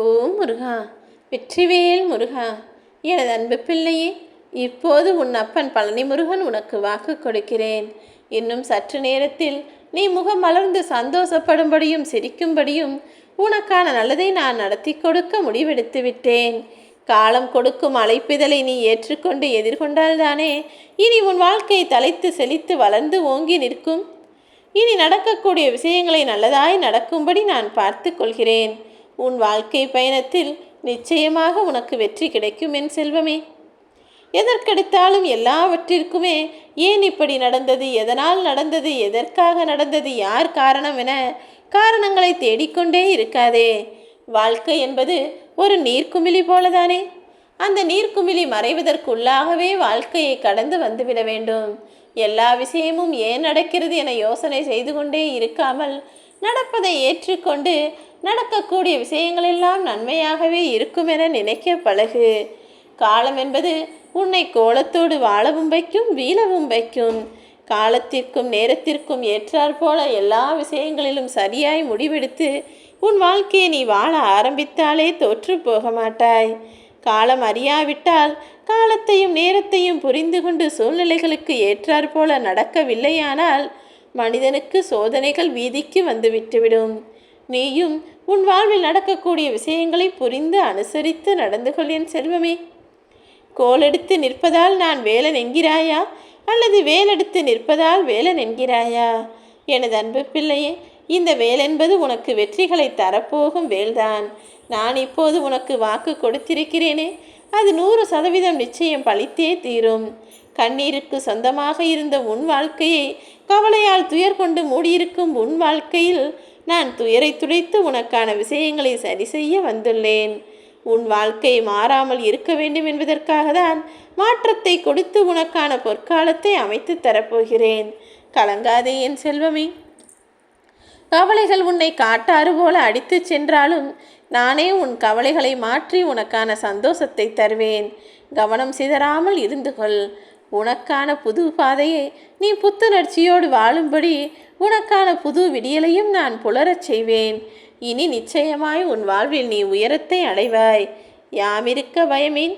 ஓ முருகா வெற்றிவேல் முருகா எனது அன்பு பிள்ளையே இப்போது உன் அப்பன் பழனி முருகன் உனக்கு வாக்கு கொடுக்கிறேன். இன்னும் சற்று நேரத்தில் நீ முகம் மலர்ந்து சந்தோஷப்படும்படியும் சிரிக்கும்படியும் உனக்கான நல்லதை நான் நடத்தி கொடுக்க முடிவெடுத்து விட்டேன். காலம் கொடுக்கும் அழைப்பிதழை நீ ஏற்றுக்கொண்டு எதிர்கொண்டால்தானே இனி உன் வாழ்க்கை தலைத்து செழித்து வளர்ந்து ஓங்கி நிற்கும். இனி நடக்கக்கூடிய விஷயங்களை நல்லதாய் நடக்கும்படி நான் பார்த்து கொள்கிறேன். உன் வாழ்க்கை பயணத்தில் நிச்சயமாக உனக்கு வெற்றி கிடைக்கும் என் செல்வமே. எதற்கெடுத்தாலும் எல்லாவற்றிற்குமே ஏன் இப்படி நடந்தது எதனால் நடந்தது எதற்காக நடந்தது யார் காரணம் என காரணங்களை தேடிக்கொண்டே இருக்காதே. வாழ்க்கை என்பது ஒரு நீர்க்குமிழி போலதானே. அந்த நீர்க்குமிழி மறைவதற்குள்ளாகவே வாழ்க்கையை கடந்து வந்துவிட வேண்டும். எல்லா விஷயமும் ஏன் நடக்கிறது என யோசனை செய்து கொண்டே இருக்காமல் நடப்பதை ஏற்றுக்கொண்டு நடக்கக்கூடிய விஷயங்களெல்லாம் நன்மையாகவே இருக்கும் என நினைக்க பழகு. காலம் என்பது உன்னை கோலத்தோடு வாழவும் வைக்கும் வீழவும் வைக்கும். காலத்திற்கும் நேரத்திற்கும் ஏற்றாற் போல எல்லா விஷயங்களிலும் சரியாய் முடிவெடுத்து உன் வாழ்க்கையை நீ வாழ ஆரம்பித்தாலே தோற்று போக மாட்டாய். காலம் அறியாவிட்டால் காலத்தையும் நேரத்தையும் புரிந்து கொண்டு சூழ்நிலைகளுக்கு ஏற்றாற்போல நடக்கவில்லையானால் மனிதனுக்கு சோதனைகள் வீதிக்கு வந்து விட்டுவிடும் நீயும் உன் வாழ்வில் நடக்கக்கூடிய விஷயங்களை புரிந்து அனுசரித்து நடந்து கொள் என் செல்வமே. கோலெடுத்து நிற்பதால் நான் வேலன் என்கிறாயா? அல்லது வேலெடுத்து நிற்பதால் வேலன் என்கிறாயா? எனது அன்பு பிள்ளையே இந்த வேல் என்பது உனக்கு வெற்றிகளை தரப்போகும் வேல்தான். நான் இப்போது உனக்கு வாக்கு கொடுத்திருக்கிறேனே அது நூறு சதவீதம் நிச்சயம் பழித்தே தீரும். கண்ணீருக்கு சொந்தமாக இருந்த உன் வாழ்க்கையை கவலையால் துயர் கொண்டு மூடியிருக்கும் உன் வாழ்க்கையில் நான் துயரை துடைத்து உனக்கான விஷயங்களை சரி செய்ய வந்துள்ளேன். உன் வாழ்க்கை மாறாமல் இருக்க வேண்டும் என்பதற்காக தான் மாற்றத்தை கொடுத்து உனக்கான பொற்காலத்தை அமைத்து தரப்போகிறேன். கலங்காதே என் செல்வமே. கவலைகள் உன்னை காட்டாறு போல அடித்து சென்றாலும் நானே உன் கவலைகளை மாற்றி உனக்கான சந்தோஷத்தை தருவேன். கவனம் சிதறாமல் இருந்து கொள். உனக்கான புது பாதையை நீ புத்துணர்ச்சியோடு வாழும்படி உனக்கான புது விடியலையும் நான் புலரச் செய்வேன். இனி நிச்சயமாய் உன் வாழ்வில் நீ உயரத்தை அடைவாய். யாமிருக்க பயமேன்.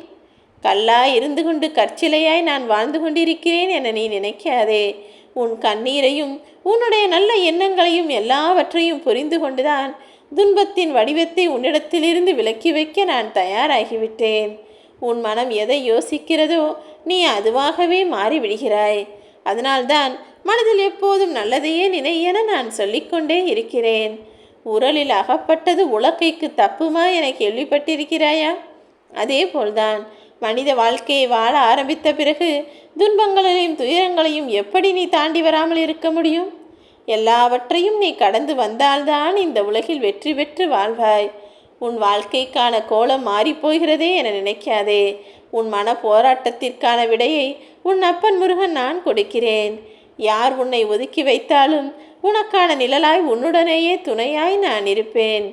கல்லாய் இருந்து கொண்டு கற்சிலையாய் நான் வாழ்ந்து கொண்டிருக்கிறேன் என நீ நினைக்காதே. உன் கண்ணீரையும் உன்னுடைய நல்ல எண்ணங்களையும் எல்லாவற்றையும் புரிந்து கொண்டுதான் துன்பத்தின் வடிவத்தை உன்னிடத்திலிருந்து விலக்கி வைக்க நான் தயாராகிவிட்டேன். உன் மனம் எதை யோசிக்கிறதோ நீ அதுவாகவே மாறிவிடுகிறாய். அதனால்தான் மனதில் எப்போதும் நல்லதையே நினை என நான் சொல்லிக்கொண்டே இருக்கிறேன். உரலில் அகப்பட்டது உலக்கைக்கு தப்புமா என கேள்விப்பட்டிருக்கிறாயா? அதே போல்தான் மனித வாழ்க்கையை வாழ ஆரம்பித்த பிறகு துன்பங்களையும் துயரங்களையும் எப்படி நீ தாண்டி வராமல் இருக்க முடியும்? எல்லாவற்றையும் நீ கடந்து வந்தால்தான் இந்த உலகில் வெற்றி பெற்று வாழ்வாய். உன் வாழ்க்கைக்கான கோலம் மாறிப்போகிறதே என நினைக்காதே. உன் மன போராட்டத்திற்கான விடையை உன் அப்பன் முருகன் நான் கொடுக்கிறேன். யார் உன்னை ஒதுக்கி வைத்தாலும் உனக்கான நிழலாய் உன்னுடனேயே துணையாய் நான் இருப்பேன்.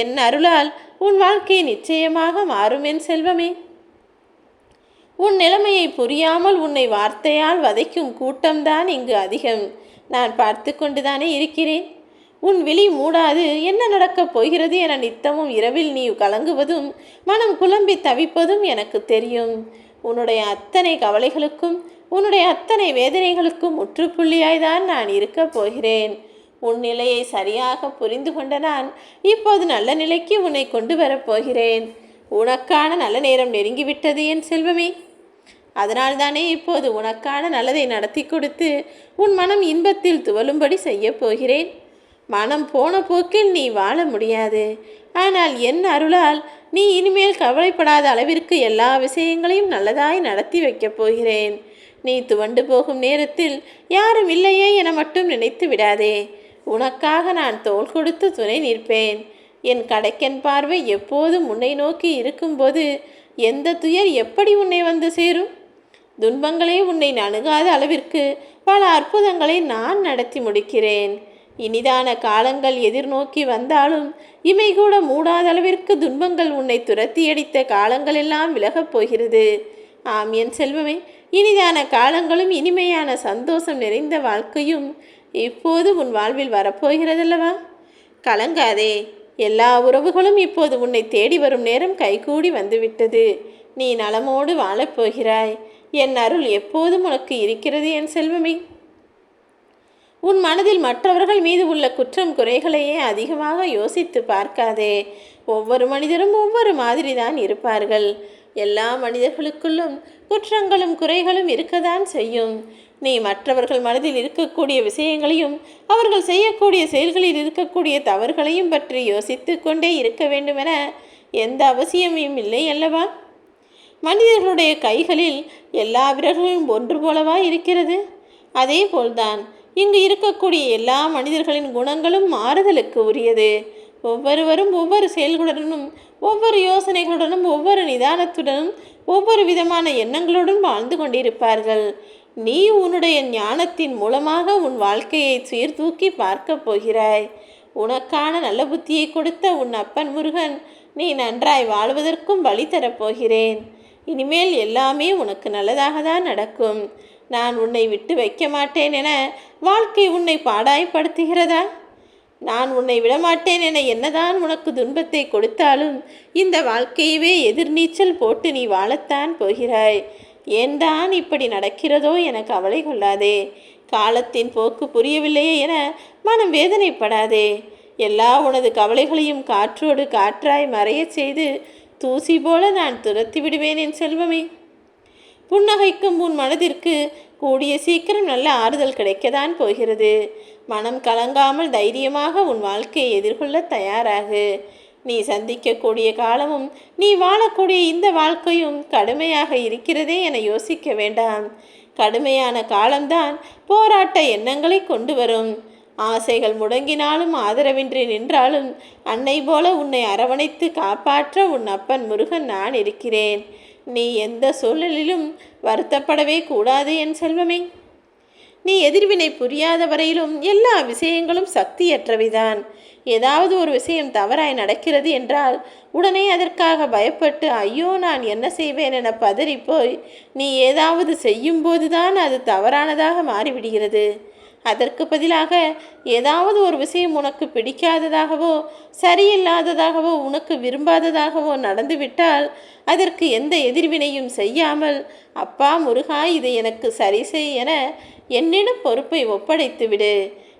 என் அருளால் உன் வாழ்க்கை நிச்சயமாக மாறும் என் செல்வமே. உன் நிலைமையை புரியாமல் உன்னை வார்த்தையால் வதைக்கும் கூட்டம்தான் இங்கு அதிகம். நான் பார்த்து கொண்டுதானே இருக்கிறேன். உன் விழி மூடாது. என்ன நடக்கப் போகிறது என நித்தமும் இரவில் நீ கலங்குவதும் மனம் குழம்பி தவிப்பதும் எனக்கு தெரியும். உன்னுடைய அத்தனை கவலைகளுக்கும் உன்னுடைய அத்தனை வேதனைகளுக்கும் முற்றுப்புள்ளியாய்தான் நான் இருக்கப் போகிறேன். உன் நிலையை சரியாக புரிந்து கொண்ட நான் இப்போது நல்ல நிலைக்கு உன்னை கொண்டு வரப்போகிறேன் உனக்கான நல்ல நேரம் நெருங்கிவிட்டது என் செல்வமே. அதனால்தானே இப்போது உனக்கான நல்லதை நடத்தி கொடுத்து உன் மனம் இன்பத்தில் துவலும்படி செய்யப் போகிறேன். மனம் போன போக்கில் நீ வாழ முடியாது. ஆனால் என் அருளால் நீ இனிமேல் கவலைப்படாத அளவிற்கு எல்லா விஷயங்களையும் நல்லதாய் நடத்தி வைக்கப் போகிறேன். நீ துவண்டு போகும் நேரத்தில் யாரும் இல்லையே என மட்டும் நினைத்து விடாதே. உனக்காக நான் தோள் கொடுத்து துணை நிற்பேன். என் கடைக்கன் பார்வை எப்போதும் உன்னை நோக்கி இருக்கும்போது எந்த துயர் எப்படி உன்னை வந்து சேரும்? துன்பங்களே உன்னை அணுகாத அளவிற்கு பல அற்புதங்களை நான் நடத்தி முடிக்கிறேன். இனிதான காலங்கள் எதிர்நோக்கி வந்தாலும் இமை கூட மூடாத அளவிற்கு துன்பங்கள் உன்னை துரத்தியடித்த காலங்களெல்லாம் விலகப் போகிறது. ஆம் என் செல்வமே இனிதான காலங்களும் இனிமையான சந்தோஷம் நிறைந்த வாழ்க்கையும் இப்போது உன் வாழ்வில் வரப்போகிறதல்லவா? கலங்காதே எல்லா உறவுகளும் இப்போது உன்னை தேடி வரும் நேரம் கைகூடி வந்துவிட்டது. நீ நலமோடு வாழப்போகிறாய் என் அருள் எப்போதும் உனக்கு இருக்கிறது என் செல்வமே. உன் மனதில் மற்றவர்கள் மீது உள்ள குற்றம் குறைகளையே அதிகமாக யோசித்து பார்க்காதே. ஒவ்வொரு மனிதரும் ஒவ்வொரு மாதிரி தான் இருப்பார்கள். எல்லா மனிதர்களுக்குள்ளும் குற்றங்களும் குறைகளும் இருக்கதான் செய்யும். நீ மற்றவர்கள் மனதில் இருக்கக்கூடிய விஷயங்களையும் அவர்கள் செய்யக்கூடிய செயல்களில் இருக்கக்கூடிய தவறுகளையும் பற்றி யோசித்து கொண்டே இருக்க வேண்டுமென எந்த அவசியமும் இல்லை அல்லவா? மனிதர்களுடைய கைகளில் எல்லா விரல்களும் ஒன்று போலவா இருக்கிறது? அதே போல்தான் இங்கு இருக்கக்கூடிய எல்லா மனிதர்களின் குணங்களும் மாறுதலுக்கு உரியது. ஒவ்வொருவரும் ஒவ்வொரு செயல்களுடனும் ஒவ்வொரு யோசனைகளுடனும் ஒவ்வொரு நிதானத்துடனும் ஒவ்வொரு விதமான எண்ணங்களுடன் வாழ்ந்து கொண்டிருப்பார்கள். நீ உன்னுடைய ஞானத்தின் மூலமாக உன் வாழ்க்கையை சீர்தூக்கி பார்க்கப் போகிறாய். உனக்கான நல்ல புத்தியை கொடுத்த உன் அப்பன் முருகன் நீ நன்றாய் வாழ்வதற்கும் வழி தரப்போகிறேன் இனிமேல் எல்லாமே உனக்கு நல்லதாக தான் நடக்கும். நான் உன்னை விட்டு வைக்க மாட்டேன் என வாழ்க்கை உன்னை பாடாய்ப்படுத்துகிறதா? நான் உன்னை விடமாட்டேன் என என்னதான் உனக்கு துன்பத்தை கொடுத்தாலும் இந்த வாழ்க்கையவே எதிர்நீச்சல் போட்டு நீ வாழத்தான் போகிறாய். ஏன்தான் இப்படி நடக்கிறதோ என கவலை கொள்ளாதே. காலத்தின் போக்கு புரியவில்லையே என மனம் வேதனைப்படாதே. எல்லா உனது கவலைகளையும் காற்றோடு காற்றாய் மறையச் செய்து தூசி போல நான் துரத்தி விடுவேன் என் செல்வமே. புன்னகைக்கும் உன் மனதிற்கு கூடிய சீக்கிரம் நல்ல ஆறுதல் கிடைக்கத்தான் போகிறது. மனம் கலங்காமல் தைரியமாக உன் வாழ்க்கையை எதிர்கொள்ள தயாராகு. நீ சந்திக்கக்கூடிய காலமும் நீ வாழக்கூடிய இந்த வாழ்க்கையும் கடுமையாக இருக்கிறதே என யோசிக்க வேண்டாம். கடுமையான காலம்தான் போராட்ட எண்ணங்களை கொண்டு வரும். ஆசைகள் முடங்கினாலும் ஆதரவின்றி நின்றாலும் அன்னை போல உன்னை அரவணைத்து காப்பாற்ற உன் அப்பன் முருகன் நான் இருக்கிறேன். நீ எந்த சூழலிலும் வருத்தப்படவே கூடாது என் செல்வமே. நீ எதிர்வினை புரியாத வரையிலும் எல்லா விஷயங்களும் சக்தியற்றவைதான். ஏதாவது ஒரு விஷயம் தவறாய் நடக்கிறது என்றால் உடனே அதற்காக பயப்பட்டு ஐயோ நான் என்ன செய்வேன் என பதறிப்போய் நீ ஏதாவது செய்யும்போதுதான் அது தவறானதாக மாறிவிடுகிறது. அதற்கு பதிலாக ஏதாவது ஒரு விஷயம் உனக்கு பிடிக்காததாகவோ சரியில்லாததாகவோ உனக்கு விரும்பாததாகவோ நடந்துவிட்டால் அதற்கு எந்த எதிர்வினையும் செய்யாமல் அப்பா முருகா இதை எனக்கு சரி செய் என என்னிடம் பொறுப்பை ஒப்படைத்து விடு.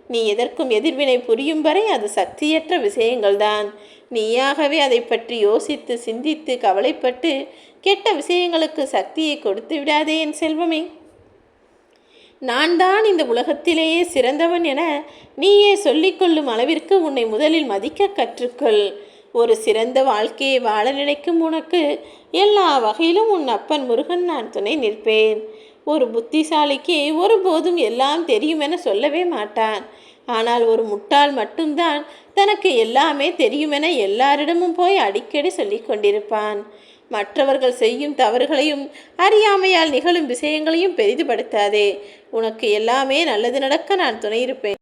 நீ எதற்கும் எதிர்வினை புரியும் வரை அது சக்தியற்ற விஷயங்கள்தான். நீயாகவே அதை பற்றி யோசித்து சிந்தித்து கவலைப்பட்டு கெட்ட விஷயங்களுக்கு சக்தியை கொடுத்து விடாதே என் செல்வமே. நான் தான் இந்த உலகத்திலேயே சிறந்தவன் என நீயே சொல்லிக்கொள்ளும் அளவிற்கு உன்னை முதலில் மதிக்க கற்றுக்கொள். ஒரு சிறந்த வாழ்க்கையை வாழ நினைக்கும் உனக்கு எல்லா வகையிலும் உன் அப்பன் முருகன் நான் துணை நிற்பேன். ஒரு புத்திசாலிக்கு ஒருபோதும் எல்லாம் தெரியும் என சொல்லவே மாட்டான். ஆனால் ஒரு முட்டாள் மட்டும்தான் தனக்கு எல்லாமே தெரியுமென எல்லாரிடமும் போய் அடிக்கடி சொல்லி கொண்டிருப்பான் மற்றவர்கள் செய்யும் தவறுகளையும் அறியாமையால் நிகழும் விஷயங்களையும் பெரிதுபடுத்தாதே. உனக்கு எல்லாமே நல்லது நடக்க நான் துணை இருப்பேன்.